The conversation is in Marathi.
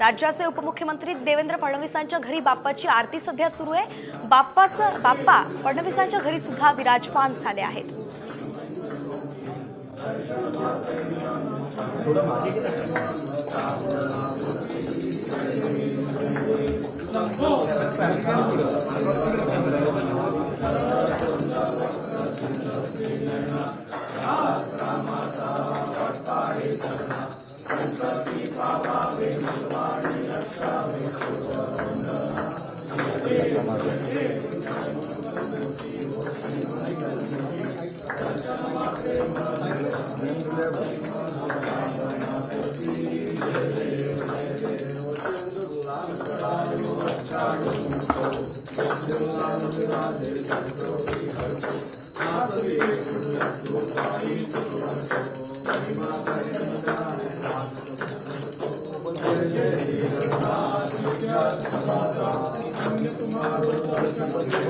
राज्याचे उपमुख्यमंत्री देवेंद्र फडणवीसांच्या घरी बाप्पाची आरती सध्या सुरू आहे. बाप्पाचं बाप्पा फडणवीसांच्या घरी सुद्धा विराजमान झाले आहेत. जय राम जय माता अन्य कुमार